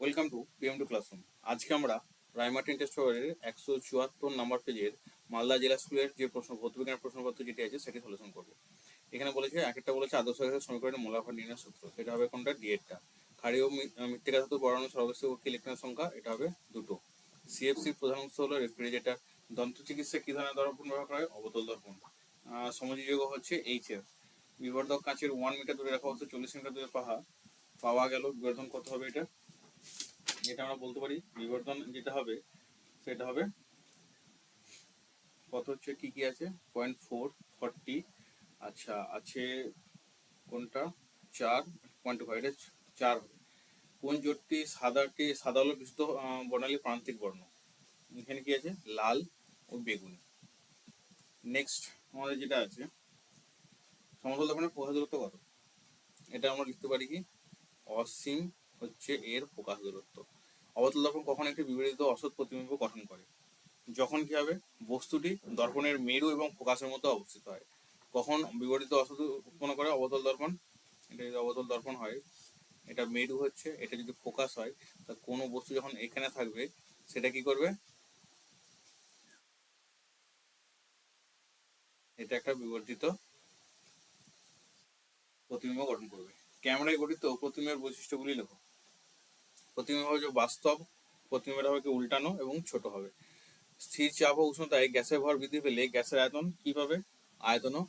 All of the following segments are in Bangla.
Welcome to PM two classroom আজকে আমরা রায়মার্টিন টেস্ট পেপারের একশো চুয়াত্তর নাম্বার পেজের মালদা জেলা স্কুলের যে প্রশ্ন ভৌতবিজ্ঞান প্রশ্নপত্র যেটি আছে সেটি সলিউশন করব। এখানে বলেছে এক একটা বলেছে আদর্শ গ্যাসের সমীকরণের মূলাভার নির্ণয় সূত্র। সেটা হবে কোনটা? ডিএডটা আহ, মৃত্তিকা ধাতু বড়ানো সর্বশেষ ইলেকট্রনের সংখ্যা? এটা হবে দুটো। সিএফসির প্রধান অংশ হলো রেফ্রিজারেটর। দন্ত চিকিৎসা কি ধরনের দর্পণ ব্যবহার করা? হয় অবতল দর্পণ। সমযোজীয় হচ্ছে এইচএফ বিবর্ধক কাঁচের ওয়ান মিটার দূরে রাখা হচ্ছে চল্লিশ মিটার দূরে পাহা পাওয়া গেল। বিবর্ধন কত হবে এটা? যেটা আমরা বলতে পারি বিবর্তন যেটা হবে, সেটা হবে কত হচ্ছে, কি কি আছে? পয়েন্ট ফোর ফর্টি আচ্ছা আছে কোনটা? চার পয়েন্ট ফাইভ এটা চার কোন জোটটি সাদাটি সাদা হলো বিশুদ্ধ বর্ণালী প্রান্তিক বর্ণ। এখানে কি আছে? লাল ও বেগুনি। নেক্সট আমাদের যেটা আছে, সমতল দর্পণের প্রকাশ দূরত্ব কত? এটা আমরা লিখতে পারি কি? অসীম হচ্ছে এর প্রকাশ দূরত্ব। অবতল দর্পণ কখন একটি বিপরীত অসৎ প্রতিবিম্ব গঠন করে। যখন কি হবে? বস্তুটি দর্পণের মেরু এবং ফোকাসের মধ্যে অবস্থিত হয়। কখন বিপরীত অসৎ উৎপন্ন করে অবতল দর্পণ? এটা যদি অবতল দর্পণ হয়, এটা মেরু হচ্ছে, এটা যদি ফোকাস হয়, তা কোনো বস্তু যখন এখানে থাকবে, সেটা কি করবে? এটা একটা বিবর্তিত প্রতিবিম্ব গঠন করবে। ক্যামেরায় গঠিত প্রতিবিম্বের বৈশিষ্ট্যগুলি লেখো। প্রতিবিম্ব হবে বাস্তব প্রতিবিম্বটা হবে উল্টানো এবং ছোট হবে। স্থির চাপ ও উষ্ণতায় গ্যাসের ভর বৃদ্ধি পেলে গ্যাসের আয়তন কি পাবে আয়তনও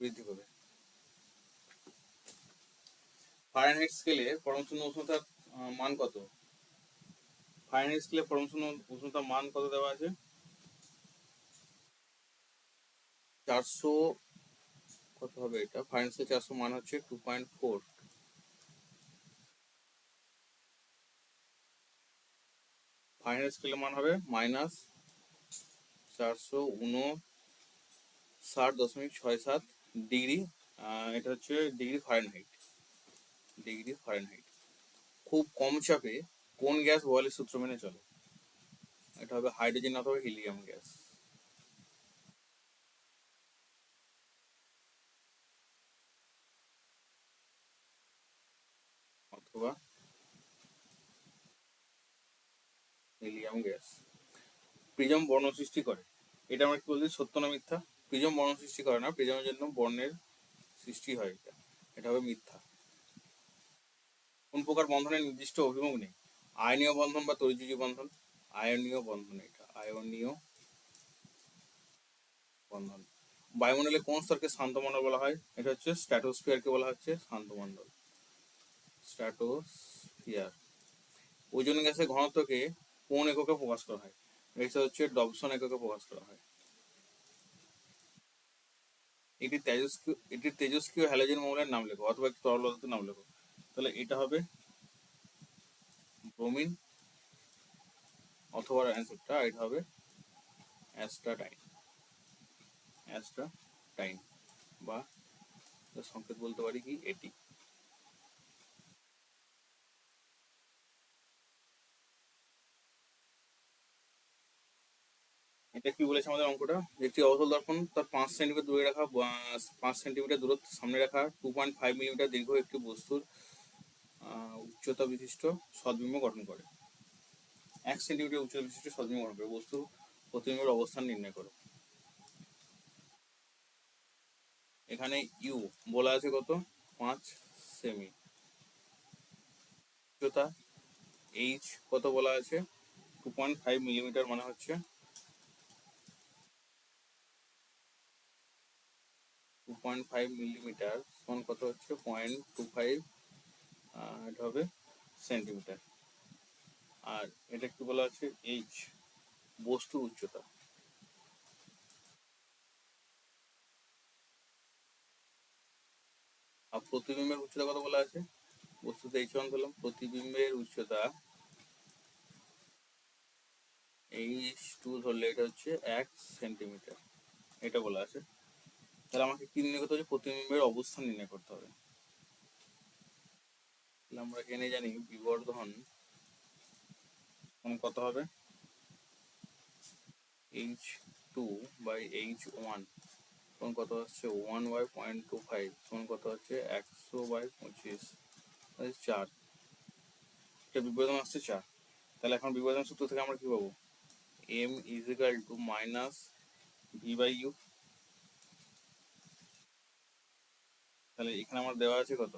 বৃদ্ধি পাবে ফারেনহাইট স্কেলে পরম শূন্য উষ্ণতার মান কত? ফারেনহাইট স্কেলে পরম শূন্য উষ্ণতার মান কত দেওয়া আছে? চারশো, কত হবে এটা? ফারেনহাইট স্কেলে চারশো মান হচ্ছে টু পয়েন্ট ফোর ফাইনাল স্কেলের মান হবে মাইনাস চারশো উনষাট দশমিক ছয় সাত ডিগ্রি এটা হচ্ছে ডিগ্রি ফারেনহাইট ডিগ্রি ফারেনহাইট। খুব কম চাপে কোন গ্যাস বয়েলের সূত্র মেনে চলে? এটা হবে হাইড্রোজেন অথবা হিলিয়াম গ্যাস। অথবা হিলিয়াম গ্যাস প্রিজম বর্ণ সৃষ্টি করে। এটা আমরা কি বলছি? সত্য না মিথ্যা? প্রিজম বর্ণ সৃষ্টি করে না প্রিজমের জন্য বর্ণের সৃষ্টি হয় এটা। এটা হবে মিথ্যা। কোন প্রকার বন্ধনের নির্দিষ্ট অভিমুখ নেই। আয়নীয় বন্ধন বা তরিজুজি বন্ধন। আয়নীয় বন্ধন এটা, আয়নীয় বন্ধন। বায়ুমণ্ডলে কোন স্তরকে শান্তমণ্ডল বলা হয়? এটা হচ্ছে স্ট্র্যাটোস্ফিয়ারকে বলা হচ্ছে শান্ত শান্তমণ্ডল। স্ট্র্যাটোস্ফিয়ার। ওজন গ্যাসের ঘনত্বকে কোন এককে প্রকাশ করা হয়? এটা হচ্ছে ডবসন এককে প্রকাশ করা হয়। এটি তেজস্ক্রিয় এটি তেজস্ক্রিয় হ্যালোজেন মৌলের নাম লেখো, অথবা একটি তরল পদার্থের নাম লেখো। তাহলে এটা হবে ব্রোমিন অথবা অ্যান্সারটা এটা হবে অ্যাস্টাটাইন অ্যাস্টাটাইন বা সংকেত বলতে পারি কি? এটি। এটা কি বলেছে আমাদের অঙ্কটা? একটি অবতল দর্পণ, তার পাঁচ সেন্টিমিটার দূরে রাখা পাঁচ সেন্টিমিটার দূরত্ব সামনে রাখা টু পয়েন্ট ফাইভ মিলিমিটার দীর্ঘ একটি বস্তুর উচ্চতা বিশিষ্ট সদ্বিম্ব গঠন করে। এক সেন্টিমিটার উচ্চতা বিশিষ্ট সদ্বিম্ব গঠন করে, বস্তুর প্রতিবিম্বের অবস্থান নির্ণয় করো। এখানে ইউ বলা আছে কত? পাঁচ সেমি উচ্চতা এইচ কত বলা আছে? টু পয়েন্ট ফাইভ মিলিমিটার মানে হচ্ছে পয়েন্ট ফাইভ মিলিমিটার সমান কত হচ্ছে? পয়েন্ট টু ফাইভ এটা হবে সেন্টিমিটার আর এটা কি বলা আছে? এইচ বস্তুর উচ্চতা। আর প্রতিবিম্বের উচ্চতা কত বলা আছে? বস্তুতে এইচ ওয়ান পেলাম। প্রতিবিম্বের উচ্চতা এইচ টু ধরলে এটা হচ্ছে এক সেন্টিমিটার এটা বলা আছে। তাহলে আমাকে কি নির্ণয় করতে হবে? প্রতিবিম্বের অবস্থান নির্ণয় করতে হবে। তাহলে আমরা এখানে জানি বিবর্ধন কত হবে? H two by H one সমান কত হচ্ছে? One by point two five সমান কত হচ্ছে? একশো বাই পঁচিশ। চার। এটা বিবর্ধন আসছে চার। তাহলে এখন বিবর্ধন সূত্র থেকে আমরা কি পাবো? M is two minus V by U তাহলে এখানে আমার দেওয়া আছে কত?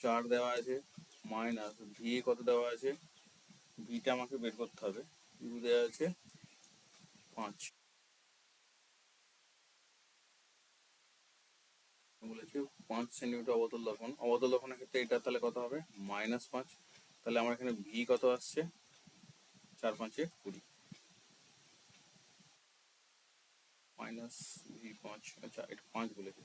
চার দেওয়া আছে মাইনাস ভি কত দেওয়া আছে? ভিটা আমাকে বের করতে হবে। ইউ দেওয়া আছে পাঁচ। বলেছে পাঁচ সেন্টিমিটার অবতল দর্পণ অবতল দর্পণের ক্ষেত্রে এটা তাহলে কত হবে? মাইনাস পাঁচ। তাহলে আমার এখানে ভি কত আসছে? চার, পাঁচে কুড়ি। মাইনাস ভি পাঁচ আচ্ছা এটা পাঁচ বলেছে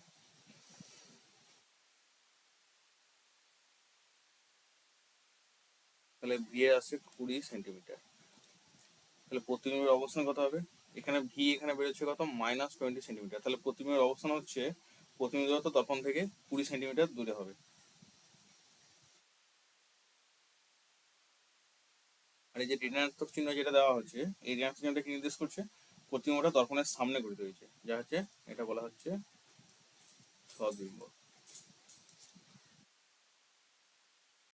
তাহলে এর আসছে কুড়ি সেন্টিমিটার। তাহলে প্রতিবিম্বের অবস্থান কত হবে? এখানে ভি এখানে বেরোচ্ছে কত? Minus twenty centimetre. তাহলে প্রতিবিম্বের অবস্থান হচ্ছে, প্রতিবিম্ব দূরত্ব দর্পণ থেকে কুড়ি সেন্টিমিটার দূরে হবে। আর এই যে ঋণাত্মক চিহ্ন যেটা দেওয়া হচ্ছে, এই ঋণাত্মক চিহ্নটা কি নির্দেশ করছে? প্রতিবিম্বটা দর্পণের সামনে গঠিত হয়েছে যা হচ্ছে এটা বলা হচ্ছে সদ্বিম্ব